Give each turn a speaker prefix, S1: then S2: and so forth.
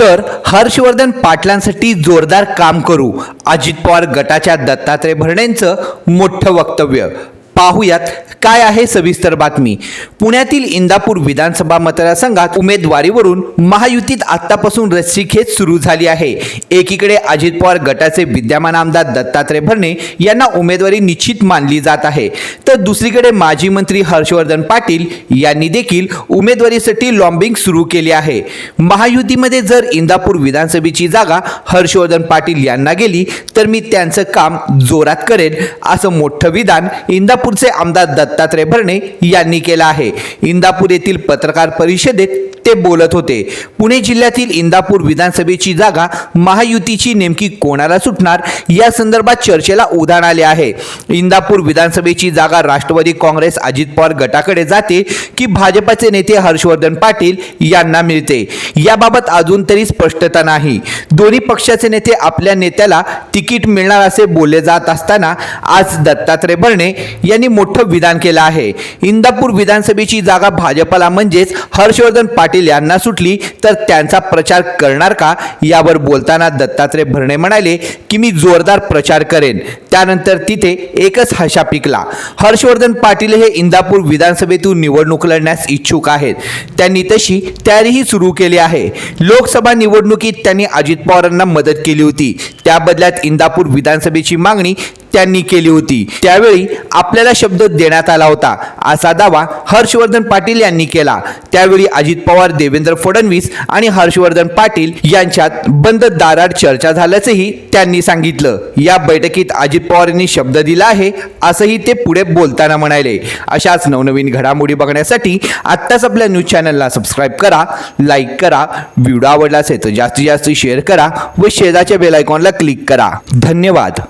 S1: तर हर्षवर्धन पाटलांसाठी जोरदार काम करू. अजित पवार गटाच्या दत्तात्रय भरणेंचं मोठं वक्तव्य. पाहुयात काय आहे सविस्तर बातमी. पुण्यातील इंदापूर विधानसभा मतदारसंघात उमेदवारीवरून महायुतीत आतापासून रस्सीखेच सुरू झाली आहे. एकीकडे अजित पवार गटाचे विद्यमान आमदार दत्तात्रय भरणे यांना उमेदवारी निश्चित मानली जात आहे. तर दुसरीकडे माजी मंत्री हर्षवर्धन पाटील यांनी देखील उमेदवारीसाठी लॉम्बिंग सुरू केली आहे. महायुतीमध्ये जर इंदापूर विधानसभेची जागा हर्षवर्धन पाटील यांना गेली तर मी त्यांचं काम जोरात करेन असं मोठं विधान इंदापूर इंदापूरचे आमदार दत्तात्रय भरणे यांनी केलं आहे. इंदापूर येथील पत्रकार परिषदेत ते बोलत होते. पुणे जिल्ह्यातील इंदापूर विधानसभेची जागा महायुतीची नेमकी कोणाला सुटणार? या संदर्भात चर्चेला उधाण आले आहे. इंदापूर विधानसभेची जागा राष्ट्रवादी काँग्रेस अजित पवार गटाकडे जाते की भाजपाचे नेते हर्षवर्धन पाटील यांना मिळते? याबाबत अजून तरी स्पष्टता नाही. दोन्ही पक्षाचे नेते आपल्या नेत्याला तिकीट मिळणार असे बोलले जात असताना आज दत्तात्रय भरणे या यांनी मोठं विधान केलं आहे. इंदापूर विधानसभेची जागा भाजपला म्हणजेच हर्षवर्धन पाटील यांना सुटली तर त्यांचा प्रचार करणार का? यावर बोलताना दत्तात्रय भरणे म्हणाले की मी जोरदार प्रचार करेन. त्यानंतर तिथे एकच हशा पिकला. हर्षवर्धन पाटील हे इंदापूर विधानसभेतून निवडणूक लढण्यास इच्छुक आहेत. त्यांनी तशी तयारीही सुरू केली आहे. लोकसभा निवडणुकीत त्यांनी अजित पवारांना मदत केली होती. त्या बदल्यात इंदापूर विधानसभेची मागणी त्यांनी केली होती. त्यावेळी आपल्याला शब्द देण्यात आला होता. असा दावा हर्षवर्धन पाटील यांनी केला. त्यावेळी अजित पवार देवेंद्र फडणवीस आणि हर्षवर्धन पाटील यांच्यात बंद दारात चर्चा झाल्याचंही त्यांनी सांगितलं. या बैठकीत अजित पवार यांनी शब्द दिला आहे असंही ते पुढे बोलताना म्हणाले. अशाच नवनवीन घडामोडी बघण्यासाठी आत्ताच आपल्या न्यूज चॅनलला सबस्क्राईब करा लाईक करा व्हिडिओ आवडला असेल तर जास्तीत जास्त शेअर करा व शेजारच्या बेल आयकॉनला क्लिक करा. धन्यवाद.